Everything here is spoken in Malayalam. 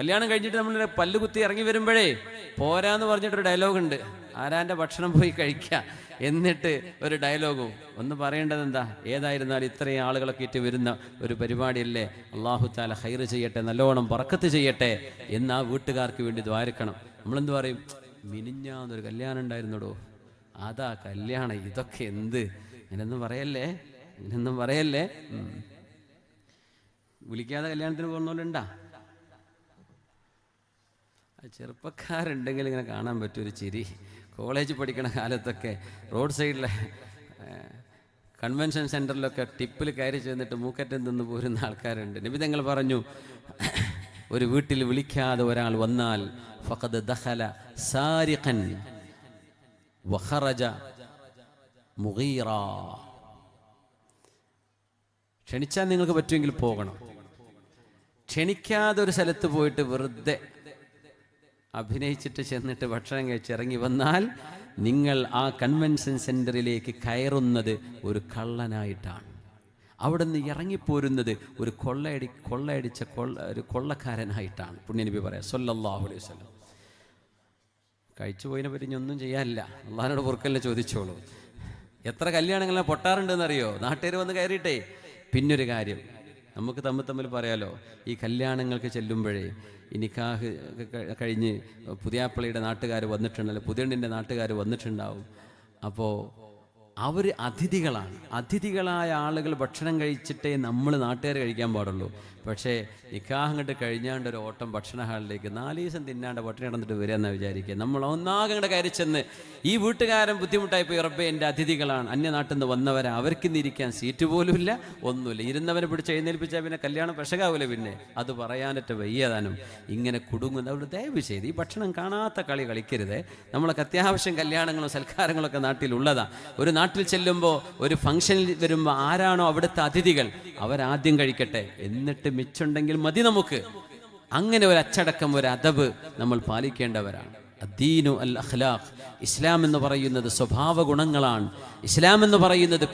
കല്യാണം കഴിഞ്ഞിട്ട് നമ്മൾ പല്ലുകുത്തി ഇറങ്ങി വരുമ്പോഴേ പോരാന്ന് പറഞ്ഞിട്ടൊരു ഡയലോഗ് ഉണ്ട് ആരാന്റെ ഭക്ഷണം പോയി കഴിക്കുക എന്നിട്ട് ഒരു ഡയലോഗും. ഒന്ന് പറയേണ്ടത് എന്താ? ഏതായിരുന്നാലും ഇത്രയും ആളുകളൊക്കെ ഇറ്റ് വരുന്ന ഒരു പരിപാടിയല്ലേ? അള്ളാഹു താല ഹൈർ ചെയ്യട്ടെ നല്ലോണം പറക്കത്ത് ചെയ്യട്ടെ എന്ന് ആ വീട്ടുകാർക്ക് വേണ്ടി ദ്വാരക്കണം നമ്മളെന്ത് പറയും? മിനിഞ്ഞാന്നൊരു കല്യാണം ഉണ്ടായിരുന്നടോ? അതാ കല്യാണം ഇതൊക്കെ എന്ത്? ഇങ്ങനൊന്നും പറയല്ലേ? ഇങ്ങനൊന്നും പറയല്ലേ? വിളിക്കാതെ കല്യാണത്തിന് പോകുന്നവരുണ്ടാ? ചെറുപ്പക്കാരുണ്ടെങ്കിൽ ഇങ്ങനെ കാണാൻ പറ്റും ഒരു ചിരി. കോളേജ് പഠിക്കണ കാലത്തൊക്കെ റോഡ് സൈഡിലെ കൺവെൻഷൻ സെന്ററിലൊക്കെ ടിപ്പിൽ കയറി ചെന്നിട്ട് മൂക്കറ്റം നിന്ന് പോരുന്ന ആൾക്കാരുണ്ട്. നിബിതങ്ങൾ പറഞ്ഞു ഒരു വീട്ടിൽ വിളിക്കാതെ ഒരാൾ വന്നാൽ ഫഖദ് ദഖല സാരിഖൻ വഖറജ മുഗീറ. ക്ഷണിച്ചാൽ നിങ്ങൾക്ക് പറ്റുമെങ്കിൽ പോകണം. ക്ഷണിക്കാതെ ഒരു സ്ഥലത്ത് പോയിട്ട് വെറുതെ അഭിനയിച്ചിട്ട് ചെന്നിട്ട് ഭക്ഷണം കഴിച്ച് ഇറങ്ങി വന്നാൽ നിങ്ങൾ ആ കൺവെൻഷൻ സെന്ററിലേക്ക് കയറുന്നത് ഒരു കള്ളനായിട്ടാണ്. അവിടെ നിന്ന് ഇറങ്ങിപ്പോരുന്നത് ഒരു കൊള്ളയടി കൊള്ളയടിച്ച കൊള്ള ഒരു കൊള്ളക്കാരനായിട്ടാണ്. പുണ്യനബി പറയാം സൊല്ലാഹു അലൈഹി വസല്ലം. കഴിച്ചു പോയതിനെ പറ്റി ഒന്നും ചെയ്യാനില്ല. അള്ളാഹിനോട് പൊറുക്കല്ലേ ചോദിച്ചോളൂ. എത്ര കല്യാണങ്ങളെ പൊട്ടാറുണ്ടെന്നറിയോ? നാട്ടുകാർ വന്ന് കയറിയിട്ടേ. പിന്നൊരു കാര്യം നമുക്ക് തമ്മിൽ തമ്മിൽ പറയാലോ? ഈ കല്യാണങ്ങൾക്ക് ചെല്ലുമ്പോഴേ ഈ നിക്കാഹ് കഴിഞ്ഞ് പുതിയാപ്പിളയുടെ നാട്ടുകാർ വന്നിട്ടുണ്ടല്ലോ പുതിയണ്ണിന്റെ നാട്ടുകാർ വന്നിട്ടുണ്ടാവും. അപ്പോൾ അവർ അതിഥികളാണ്. അതിഥികളായ ആളുകൾ ഭക്ഷണം കഴിച്ചിട്ടേ നമ്മൾ നാട്ടുകാർ കഴിക്കാൻ പാടുള്ളൂ. പക്ഷേ നിക്കാഹം കണ്ട് കഴിഞ്ഞാണ്ട് ഒരു ഓട്ടം ഭക്ഷണ ഹാളിലേക്ക് നാല് ദിവസം തിന്നാണ്ട് പട്ടിണി കിടന്നിട്ട് വരിക എന്നാണ് വിചാരിക്കുക. നമ്മൾ ഒന്നാകെ അങ്ങോട്ട് കയറി ചെന്ന് ഈ വീട്ടുകാരൻ ബുദ്ധിമുട്ടായി പോയി ഉറപ്പേ എന്റെ അതിഥികളാണ്. അന്യനാട്ടിൽ നിന്ന് വന്നവരാ. അവർക്ക് ഇന്ന് ഇരിക്കാൻ സീറ്റ് പോലുമില്ല ഒന്നുമില്ല. ഇരുന്നവരെ പിടിച്ച് എഴുന്നേൽപ്പിച്ചാൽ പിന്നെ കല്യാണം പ്രശകാവില്ല പിന്നെ. അത് പറയാനൊറ്റ വയ്യതാനും ഇങ്ങനെ കുടുങ്ങുന്ന അവർ ദയവ് ചെയ്ത് ഈ ഭക്ഷണം കാണാത്ത കളി കളിക്കരുത്. നമ്മളൊക്കെ അത്യാവശ്യം കല്യാണങ്ങളും സൽക്കാരങ്ങളൊക്കെ നാട്ടിലുള്ളതാണ് ഒരു നാട്ടിൽ ചെല്ലുമ്പോൾ ഒരു ഫംഗ്ഷനിൽ വരുമ്പോൾ ആരാണോ അവിടുത്തെ അതിഥികൾ അവരാദ്യം കഴിക്കട്ടെ. എന്നിട്ട് മിച്ചുണ്ടെങ്കിൽ മതി നമുക്ക്. അങ്ങനെ ഒരു അച്ചടക്കം ഒരു അദബ് നമ്മൾ പാലിക്കേണ്ടവരാണ്. അദ്ദീനു അൽ അഖ്ലാഖ്. ഇസ്ലാം എന്ന് പറയുന്നത് സ്വഭാവ ഗുണങ്ങളാണ് ഇസ്ലാം എന്ന് പറയുന്നത്